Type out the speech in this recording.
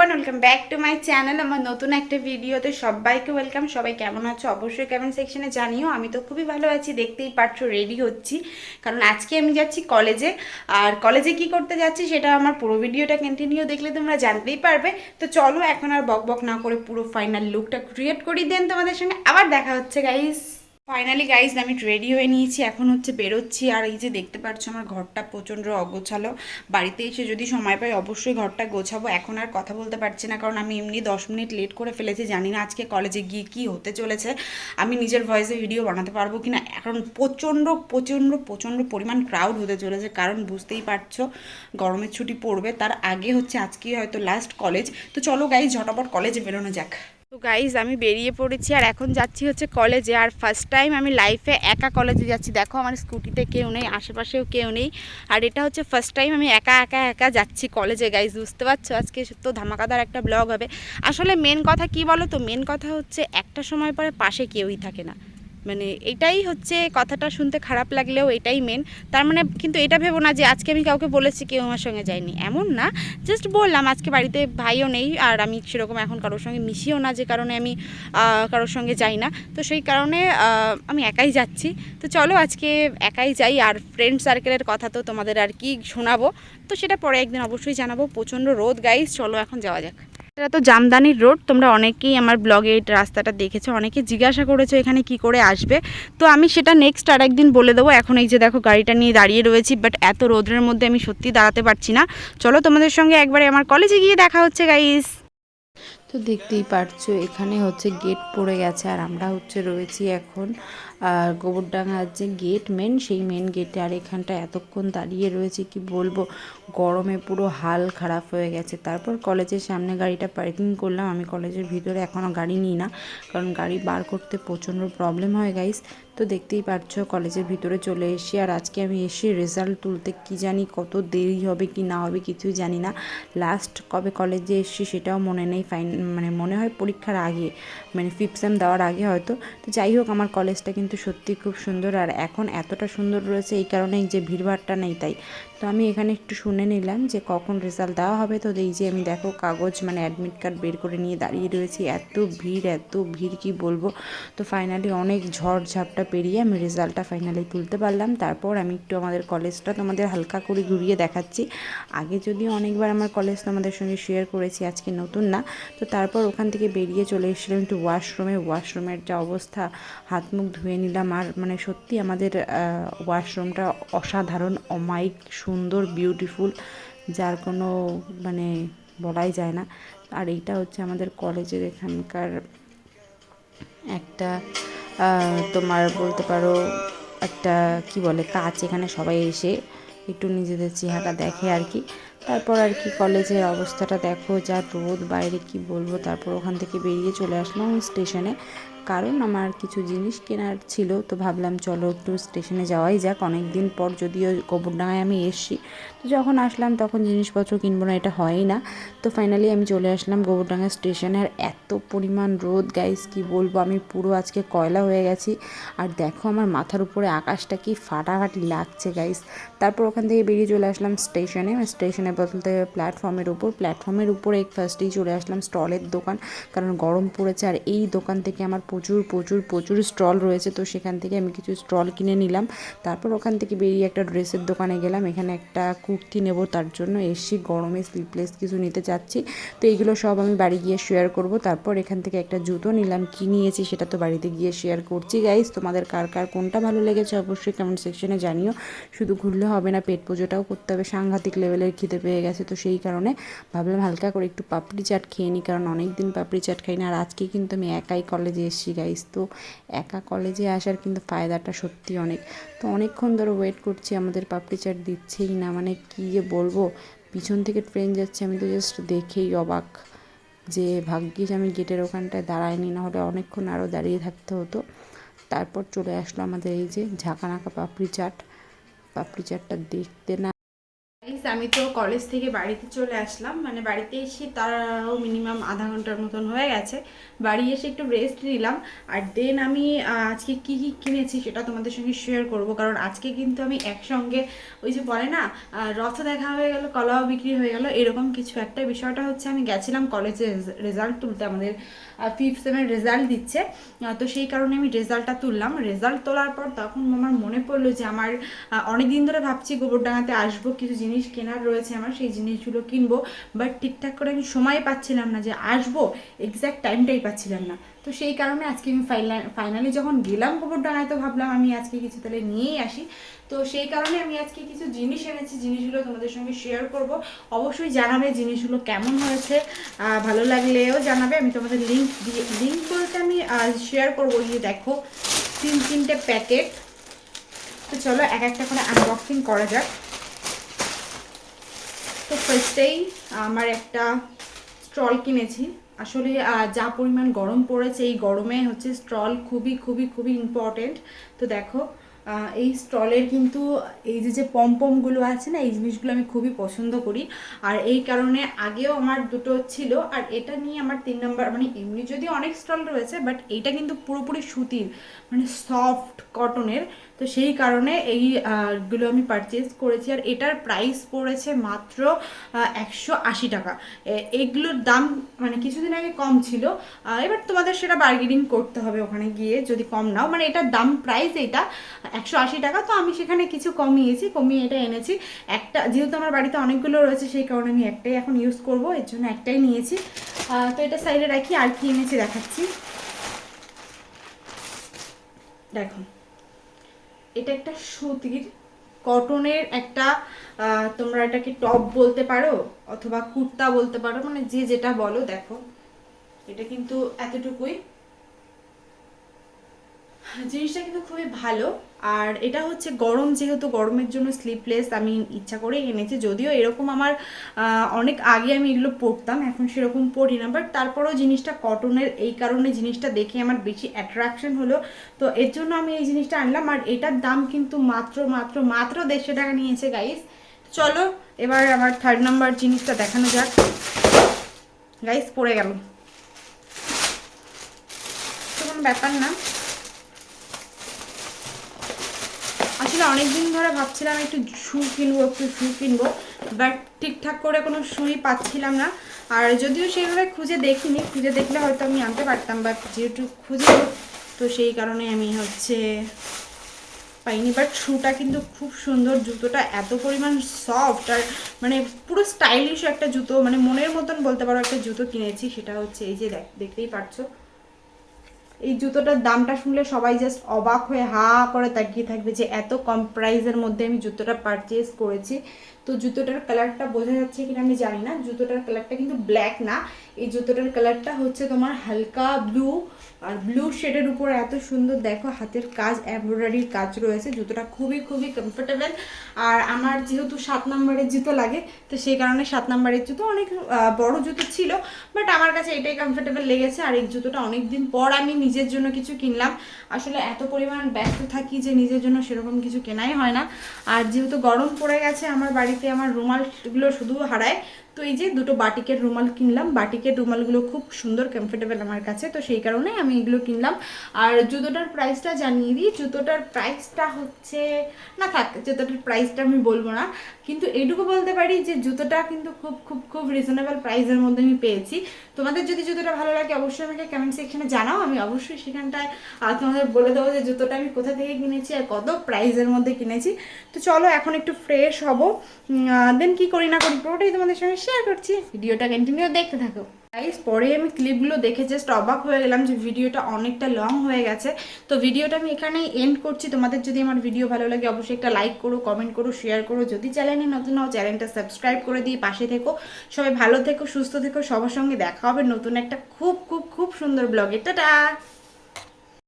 Everyone welcome back to my channel আমার নতুন একটা ভিডিওতে সবাইকে ওয়েলকাম সবাই কেমন আছো? অবশ্যই কেমন সেকশনে জানিও। আমি তো খুবই ভালো আছি, দেখতেই পারছ রেডি হচ্ছি। কারণ আজকে আমি যাচ্ছি কলেজে আর কলেজে কি করতে যাচ্ছি সেটা আমার পুরো ভিডিওটা কন্টিনিউ দেখলে তোমরা জানতেই পারবে। তো চলো, এখন আর বক বক না করে পুরো ফাইনাল লুকটা ক্রিয়েট করি। দেন তোমাদের সঙ্গে আবার দেখা হচ্ছে গাইস ফাইনালি গাইজ আমি রেডি হয়ে নিয়েছি। এখন হচ্ছে বেরোচ্ছি। আর এই যে দেখতে পাচ্ছ, আমার ঘরটা প্রচণ্ড অগোছালো। বাড়িতে এসে যদি সময় পাই, অবশ্যই ঘরটা গোছাবো। এখন আর কথা বলতে পারছি না, কারণ আমি এমনি দশ মিনিট লেট করে ফেলেছি। জানি না আজকে কলেজে গিয়ে কী হতে চলেছে। আমি নিজের ভয়েসে ভিডিও বানাতে পারব কি না এখন প্রচণ্ড প্রচণ্ড প্রচণ্ড পরিমাণ ক্রাউড হতে চলেছে। কারণ বুঝতেই পারছ, গরমের ছুটি পড়বে। তার আগে হচ্ছে আজকেই হয়তো লাস্ট কলেজ তো চলো গাইজ ঝটাপট কলেজে বেরোনো যাক। তো গাইজ আমি বেরিয়ে পড়েছি আর এখন যাচ্ছি হচ্ছে কলেজে আর ফার্স্ট টাইম আমি লাইফে একা কলেজে যাচ্ছি। দেখো আমার স্কুটিতে কেউ নেই, আশেপাশেও কেউ নেই। আর এটা হচ্ছে ফার্স্ট টাইম আমি একা একা একা যাচ্ছি কলেজে গাইজ বুঝতে পারছ? আজকে তো ধামাকাদার একটা ব্লগ হবে। আসলে মেন কথা কি বলো তো মেন কথা হচ্ছে একটা সময় পরে পাশে কেউই থাকে না। মানে এটাই হচ্ছে কথাটা শুনতে খারাপ লাগলেও এটাই মেন তার মানে কিন্তু এটা ভেবো না যে আজকে আমি কাউকে বলেছি কেউ আমার সঙ্গে যায়নি। এমন না জাস্ট বললাম আজকে বাড়িতে ভাইও নেই আর আমি সেরকম এখন কারোর সঙ্গে মিশিও না যে কারণে আমি কারোর সঙ্গে যাই না। তো সেই কারণে আমি একাই যাচ্ছি। তো চলো আজকে একাই যাই আর ফ্রেন্ড সার্কেলের কথা তো তোমাদের আর কি শোনাবো। তো সেটা পরে একদিন অবশ্যই জানাব। প্রচণ্ড রোদ গাইস চলো এখন যাওয়া যাক। এটা তো জামদানির রোড, তোমরা অনেকেই আমার ব্লগে এই রাস্তাটা দেখেছ অনেকে জিজ্ঞাসা করেছ এখানে কি করে আসবে। তো আমি সেটা নেক্সট আর একদিন বলে দেবো, এখন এই যে দেখো গাড়িটা নিয়ে দাঁড়িয়ে রয়েছি বাট এত রোদের মধ্যে আমি সত্যি দাঁড়াতে পারছি না। চলো তোমাদের সঙ্গে একবারে আমার কলেজে গিয়ে দেখা হচ্ছে গাইস তো দেখতেই পারছ, এখানে হচ্ছে গেট পড়ে গেছে, আর আমরা হচ্ছে রয়েছি এখন আর গোবরডাঙ্গার যে গেট মেন সেই মেন গেটে আর এখানটা এতক্ষণ দাঁড়িয়ে রয়েছে, কি বলব? গরমে পুরো হাল খারাপ হয়ে গেছে। তারপর কলেজের সামনে গাড়িটা পার্কিং করলাম। আমি কলেজের ভিতরে এখনও গাড়ি নিই না, কারণ গাড়ি বার করতে প্রচণ্ড প্রবলেম হয় গাইস তো দেখতেই পারছ কলেজের ভিতরে চলে এসেছি। আর আজকে আমি এসে রেজাল্ট তুলতে কি জানি কত দেরি হবে কি না হবে কিছুই জানি না। লাস্ট কবে কলেজে এসেছি সেটাও মনে নেই ফাইন মানে মনে হয় পরীক্ষার আগে মানে ফিফথ সেম দেওয়ার আগে হয়তো। তো যাই হোক, আমার কলেজটা কিন্তু সত্যি খুব সুন্দর। আর এখন এতটা সুন্দর রয়েছে এই কারণেই যে ভিড়ভাড়টা নেই তাই। তো আমি এখানে একটু শুনে নিলাম যে কখন রেজাল্ট দেওয়া হবে। তো এই যে আমি দেখো কাগজ মানে অ্যাডমিট কার্ড বের করে নিয়ে দাঁড়িয়ে রয়েছি। এত ভিড় এত ভিড় কি বলব? তো ফাইনালি অনেক ঝড় ঝাপটা পেরিয়ে আমি রেজাল্টটা ফাইনালি তুলতে পারলাম। তারপর আমি একটু আমাদের কলেজটা তোমাদের হালকা করে ঘুরিয়ে দেখাচ্ছি। আগে যদি অনেকবার আমার কলেজ তোমাদের সঙ্গে শেয়ার করেছি, আজকে নতুন না। তো তারপর ওখান থেকে বেরিয়ে চলে এসেছিলাম একটু ওয়াশরুমে ওয়াশরুমের যা অবস্থা হাত মুখ ধুয়ে নিলাম। আর মানে সত্যি আমাদের ওয়াশরুমটা অসাধারণ, অমায়িক, সুন্দর বিউটিফুল যার কোনো মানে বলাই যায় না। আর এইটা হচ্ছে আমাদের কলেজের এখানকার একটা তোমার বলতে পারো একটা কি বলে, কাজ। এখানে সবাই এসে একটু নিজেদের চেহারা দেখে আর কি। তারপর আর কি কলেজের অবস্থাটা দেখো, যা রোদ, বাইরে কি বলব, তারপর ওখান থেকে বেরিয়ে চলে আসলাম স্টেশনে। কারণ আমার কিছু জিনিস কেনার ছিল, তো ভাবলাম চলো একটু স্টেশনে যাওয়াই যাক। অনেক দিন পর যদিও গোবরডাঙ্গায় আমি এসছি, তো যখন আসলাম তখন জিনিসপত্র কিনবো না, এটা হয়ই না। তো ফাইনালি আমি চলে আসলাম গোবরডাঙ্গা স্টেশনে আর এত পরিমাণ রোদ গাইস কি বলব? আমি পুরো আজকে কয়লা হয়ে গেছি। আর দেখো আমার মাথার উপরে আকাশটা কি ফাটাফাটি লাগছে গাইস তারপর ওখান থেকে বেরিয়ে চলে আসলাম স্টেশনে স্টেশনে বলতে প্ল্যাটফর্মের উপর। প্ল্যাটফর্মের উপরে ফার্স্টেই চলে আসলাম স্টলের দোকান, কারণ গরম পড়েছে। আর এই দোকান থেকে আমার প্রচুর প্রচুর প্রচুর স্টল রয়েছে। তো সেখান থেকে আমি কিছু স্টল কিনে নিলাম। তারপর ওখান থেকে বেরিয়ে একটা ড্রেসের দোকানে গেলাম। এখানে একটা কুর্তি নেব তার জন্য। এসছি, গরমে স্লিপলেস কিছু নিতে চাচ্ছি। তো এইগুলো সব আমি বাড়ি গিয়ে শেয়ার করব। তারপর এখান থেকে একটা জুতো নিলাম। কি নিয়েছি সেটা তো বাড়িতে গিয়ে শেয়ার করছি গাইস তোমাদের কার কার, কোনটা ভালো লেগেছে অবশ্যই কমেন্ট সেকশনে জানিও। শুধু ঘুরলে হবে না, পেট পুজোটাও করতে হবে। সাংঘাতিক লেভেলের খিদে পেয়ে গেছে তো সেই কারণে ভাবলাম হালকা করে একটু পাপড়ি চাট খেয়ে নিই কারণ অনেক দিন পাপড়ি চাট খাই না। আর আজকে কিন্তু আমি একাই কলেজে এসেছি। গাইস তো একা কলেজে আসার কিন্তু ফায়দাটা সত্যি অনেক। তো অনেকক্ষণ ধরে ওয়েট করছি, আমাদের পাপড়ি চাট দিচ্ছেই না। মানে কী যে বলব? পিছন থেকে ট্রেন যাচ্ছে, আমি তো জাস্ট দেখেই অবাক যে ভাগ্যিস আমি গেটের ওখানটায় দাঁড়াইনি না হলে অনেকক্ষণ আরও দাঁড়িয়ে থাকতে হতো। তারপর চলে আসলো আমাদের এই যে ঝাঁকানাকা পাপড়ি চাট পাপড়ি চাটটা দেখতে না গাইস আমি তো কলেজ থেকে বাড়িতে চলে আসলাম। মানে বাড়িতে এসে তারও মিনিমাম আধা ঘণ্টার মতন হয়ে গেছে। বাড়ি এসে একটু রেস্ট নিলাম। আর দেন আমি আজকে কি কি কিনেছি সেটা তোমাদের সঙ্গে শেয়ার করব। কারণ আজকে কিন্তু আমি একসঙ্গে, ওই যে বলে না রথ দেখা হয়ে গেল কলাও বিক্রি হয়ে গেল, এরকম কিছু একটা। বিষয়টা হচ্ছে আমি গেছিলাম কলেজে রেজাল্ট তুলতে। আমাদের ফিফথ সেমের রেজাল্ট দিচ্ছে। তো সেই কারণে আমি রেজাল্টটা তুললাম। রেজাল্ট তোলার পর তখন আমার মনে পড়ল যে আমার অনেক দিন ধরে ভাবছি গোবরডাঙ্গাতে আসব, কিছু জিনিস কেনার রয়েছে আমার, সেই জিনিসগুলো কিনবো। বাট ঠিকঠাক করে আমি সময় পাচ্ছিলাম না যে আসব এক্স্যাক্ট টাইমটাই পাচ্ছিলাম না। তো সেই কারণে আজকে আমি ফাইনালি যখন গেলাম গোবরডাঙ্গায় তো ভাবলাম আমি আজকে কিছু তাহলে নিয়েই আসি। তো সেই কারণে আমি আজকে কিছু জিনিস এনেছি, জিনিসগুলো তোমাদের সঙ্গে শেয়ার করব। অবশ্যই জানাবে জিনিসগুলো কেমন হয়েছে ভালো লাগলেও জানাবে। আমি তোমাদের লিঙ্ক দিয়ে লিঙ্ক বলতে আমি শেয়ার করব। যে দেখো, তিন, তিনটে প্যাকেট তো চলো এক একটা করে আনবক্সিং করা যাক। তো ফার্স্টেই আমার একটা স্টল কিনেছি। আসলে যা পরিমাণ গরম পড়েছে, এই গরমে হচ্ছে স্টল খুবই খুবই খুবই ইম্পর্টেন্ট তো দেখো এই স্টলের কিন্তু এই যে যে পমপমগুলো আছে না, এই জিনিসগুলো আমি খুবই পছন্দ করি। আর এই কারণে আগেও আমার দুটো ছিল, আর এটা নিয়ে আমার তিন নম্বর মানে এমনি যদি অনেক স্টল রয়েছে বাট এইটা কিন্তু পুরোপুরি সুতির মানে সফট কটনের তো সেই কারণে এই আহ, গুলো আমি পারচেজ করেছি। আর এটার প্রাইস পড়েছে মাত্র একশো আশি টাকা। এইগুলোর দাম মানে কিছুদিন আগে কম ছিল। এবার তোমাদের সেটা বার্গেনিং করতে হবে ওখানে গিয়ে যদি কম নাও। মানে এটার দাম প্রাইস এটা একশো আশি টাকা। তো আমি সেখানে কিছু কমিয়েছি কমিয়ে এটা এনেছি। একটা যেহেতু আমার বাড়িতে অনেকগুলো রয়েছে সেই কারণে আমি একটাই এখন ইউজ করব। এর জন্য একটাই নিয়েছি। তো এটা সাইডে রাখি আর কি এনেছি দেখাচ্ছি। দেখো। এটা একটা সুতির কটনের একটা তোমরা এটাকে টপ বলতে পারো অথবা কুর্তা বলতে পারো মানে যে যেটা বলো, দেখো। এটা কিন্তু এতটুকুই। জিনিসটা কিন্তু খুবই ভালো। আর এটা হচ্ছে গরম, যেহেতু গরমের জন্য স্লিপলেস আমি ইচ্ছা করে এনেছি। যদিও এরকম আমার অনেক আগে আমি এগুলো পরতাম, এখন সেরকম পরি না। বাট তারপরেও জিনিসটা কটনের এই কারণে জিনিসটা দেখে আমার বেশি অ্যাট্রাকশন হলো। তো এর জন্য আমি এই জিনিসটা আনলাম। আর এটার দাম কিন্তু মাত্র মাত্র মাত্র দেড়শো টাকা নিয়েছে গাইস চলো, এবার আমার থার্ড নাম্বার জিনিসটা দেখানো যাক। গাইস পড়ে গেল। কোনো ব্যাপার না। আসলে অনেক দিন ধরে ভাবছিলাম একটু শু কিনবো, একটু শু কিনবো বাট ঠিকঠাক করে কোনো শুই পাচ্ছিলাম না। আর যদিও সেইভাবে খুঁজে দেখিনি, খুঁজে দেখলে হয়তো আমি আনতে পারতাম বাট যেহেতু খুঁজে তো সেই কারণে আমি হচ্ছে পাইনি। বাট শুটা কিন্তু খুব সুন্দর, জুতোটা এত পরিমাণ সফট আর মানে পুরো স্টাইলিশ একটা জুতো মানে মনের মতন বলতে পারো একটা জুতো কিনেছি, সেটা হচ্ছে এই যে দেখ, দেখতেই পারছ। এই জুতোটার দামটা শুনলে সবাই জাস্ট অবাক হয়ে হা করে তাকিয়ে থাকবে যে এত কম প্রাইসের মধ্যে আমি জুতোটা পারচেস করেছি। তো জুতোটার কালারটা বোঝা যাচ্ছে কিনা আমি জানি না। জুতোটার কালারটা কিন্তু ব্ল্যাক না। এই জুতোটার কালারটা হচ্ছে তোমার হালকা ব্লু আর ব্লু শেডের উপর এত সুন্দর দেখো, হাতের কাজ এমব্রয়ডারির কাজ রয়েছে। জুতোটা খুবই খুবই কমফোর্টেবল আর আমার যেহেতু সাত নম্বরের জুতো লাগে, তো সেই কারণে সাত নম্বরের জুতো অনেক বড় জুতো ছিল। বাট আমার কাছে এটাই কমফোর্টেবল লেগেছে। আর এই জুতোটা অনেক দিন পর আমি নিজের জন্য কিছু কিনলাম। আসলে এত পরিমাণ ব্যস্ত থাকি যে নিজের জন্য সেরকম কিছু কেনাই হয় না। আর যেহেতু গরম পড়ে গেছে আমার বাড়িতে আমার রুমালগুলো শুধু হারায়। তো এই যে দুটো বাটিকের রুমাল কিনলাম, বাটিকের রুমালগুলো খুব সুন্দর কমফোর্টেবল আমার কাছে। তো সেই কারণে আমি এগুলো কিনলাম। আর জুতোটার প্রাইসটা জানিয়ে দিই। জুতোটার প্রাইসটা হচ্ছে, না থাক, জুতোটার প্রাইসটা আমি বলব না। কিন্তু এইটুকু বলতে পারি যে জুতোটা কিন্তু খুব খুব খুব রিজনেবল প্রাইসের মধ্যে আমি পেয়েছি। তোমাদের যদি জুতোটা ভালো লাগে, অবশ্যই আমাকে কমেন্ট সেকশনে জানাও। আমি অবশ্যই সেখানটায় তোমাদের বলে দেবো যে জুতোটা আমি কোথা থেকে কিনেছি আর কত প্রাইসের মধ্যে কিনেছি। তো চলো, এখন একটু ফ্রেশ হব। দেন কি করি না করি, পুরোটাই তোমাদের সঙ্গে শেয়ার করছি। ভিডিওটা কন্টিনিউ দেখতে থাকো। গাইস পরে আমি ক্লিপগুলো দেখে জাস্ট অবাক হয়ে গেলাম যে ভিডিওটা অনেকটা লং হয়ে গেছে। তো ভিডিওটা আমি এখানেই এন্ড করছি। তোমাদের যদি আমার ভিডিও ভালো লাগে, অবশ্যই একটা লাইক করো কমেন্ট করো শেয়ার করো। যদি চ্যানেলে নতুন হও চ্যানেলটা সাবস্ক্রাইব করে দিয়ে পাশে থেকো। সবাই ভালো থেকো, সুস্থ থেকো। সবার সঙ্গে দেখা হবে নতুন একটা খুব খুব খুব সুন্দর ব্লগে টাটা!